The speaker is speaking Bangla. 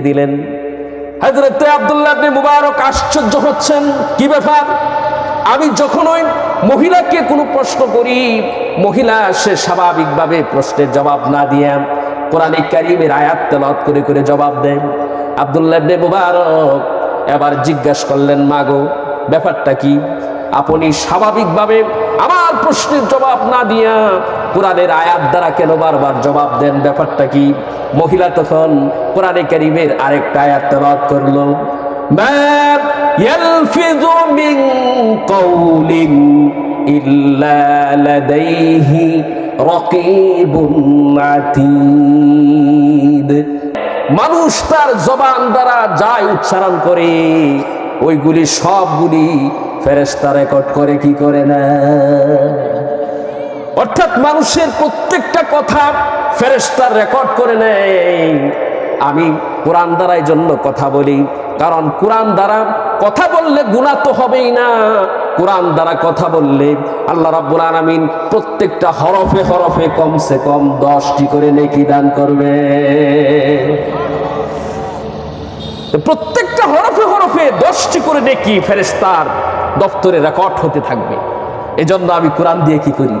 দিলেন। হজরত আব্দুল্লাহ ইবনে মুবারক আশ্চর্য হচ্ছেন, কি ব্যাপার? আমি যখন ওই মহিলাকে কোনো প্রশ্ন করি, মহিলা সে স্বাভাবিকভাবে প্রশ্নের জবাব না দিয়ে কোরআনে কারিমের আয়াত তেলাওয়াত করে করে জবাব দেন। আব্দুল্লাহ ইবনে মুবারক এবার জিজ্ঞাসা করলেন মাগো ব্যাপারটা কি? আপনি স্বাভাবিকভাবে আমার প্রশ্নের জবাব না দিয়া কোরআনের আয়াত দ্বারা কেন বারবার জবাব দেন? ব্যাপারটা কি? মহিলা তখন কোরআনে কারিমের আরেকটা আয়াত করল আতীদ। মানুষ তার জবান দ্বারা যাই উচ্চারণ করে, ওইগুলি সবগুলি ফেরেস্তা রেকর্ড করে, কি করে না? অর্থাৎ মানুষের প্রত্যেকটা কথা ফেরেস্তার রেকর্ড করে নেয়। আমি কোরআন দ্বারাই জন্য কথা বলি, কারণ কোরআন দ্বারা কথা বললে গুণা তো হবেই না। কোরআন দ্বারা কথা বললে আল্লাহ রাব্বুল আলামিন প্রত্যেকটা হরফে হরফে কমসে কম দশটি করে নেকি দান করবে। প্রত্যেকটা হরফে হরফে দশটি করে নেকি ফেরেস্তার দপ্তরে রেকর্ড হতে থাকবে। এজন্য আমি কোরআন দিয়ে কি করি?